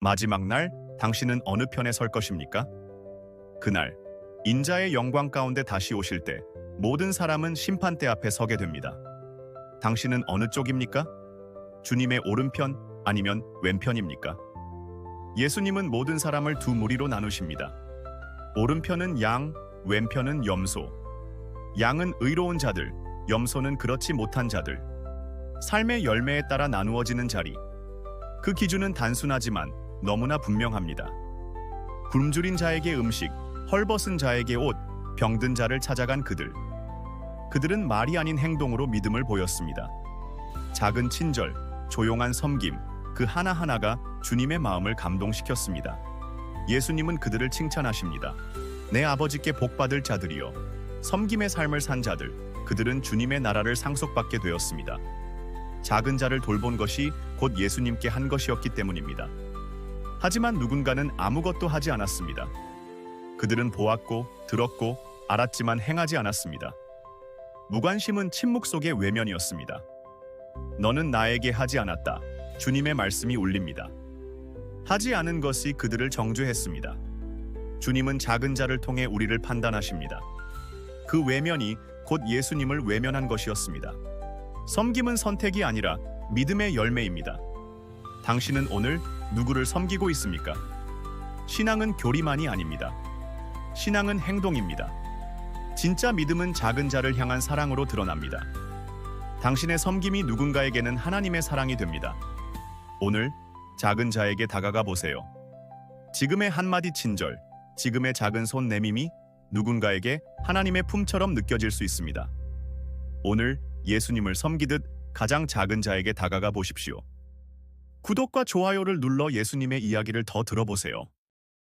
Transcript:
마지막 날 당신은 어느 편에 설 것입니까? 그날 인자의 영광 가운데 다시 오실 때 모든 사람은 심판대 앞에 서게 됩니다. 당신은 어느 쪽입니까? 주님의 오른편 아니면 왼편입니까? 예수님은 모든 사람을 두 무리로 나누십니다. 오른편은 양, 왼편은 염소. 양은 의로운 자들, 염소는 그렇지 못한 자들. 삶의 열매에 따라 나누어지는 자리. 그 기준은 단순하지만 너무나 분명합니다. 굶주린 자에게 음식, 헐벗은 자에게 옷, 병든 자를 찾아간 그들. 그들은 말이 아닌 행동으로 믿음을 보였습니다. 작은 친절, 조용한 섬김, 그 하나하나가 주님의 마음을 감동시켰습니다. 예수님은 그들을 칭찬하십니다. 내 아버지께 복받을 자들이여, 섬김의 삶을 산 자들, 그들은 주님의 나라를 상속받게 되었습니다. 작은 자를 돌본 것이 곧 예수님께 한 것이었기 때문입니다. 하지만 누군가는 아무것도 하지 않았습니다. 그들은 보았고 들었고 알았지만 행하지 않았습니다. 무관심은 침묵 속의 외면이었습니다. 너는 나에게 하지 않았다. 주님의 말씀이 울립니다. 하지 않은 것이 그들을 정죄했습니다. 주님은 작은 자를 통해 우리를 판단하십니다. 그 외면이 곧 예수님을 외면한 것이었습니다. 섬김은 선택이 아니라 믿음의 열매입니다. 당신은 오늘 누구를 섬기고 있습니까? 신앙은 교리만이 아닙니다. 신앙은 행동입니다. 진짜 믿음은 작은 자를 향한 사랑으로 드러납니다. 당신의 섬김이 누군가에게는 하나님의 사랑이 됩니다. 오늘 작은 자에게 다가가 보세요. 지금의 한마디 친절, 지금의 작은 손 내밈이 누군가에게 하나님의 품처럼 느껴질 수 있습니다. 오늘 예수님을 섬기듯 가장 작은 자에게 다가가 보십시오. 구독과 좋아요를 눌러 예수님의 이야기를 더 들어보세요.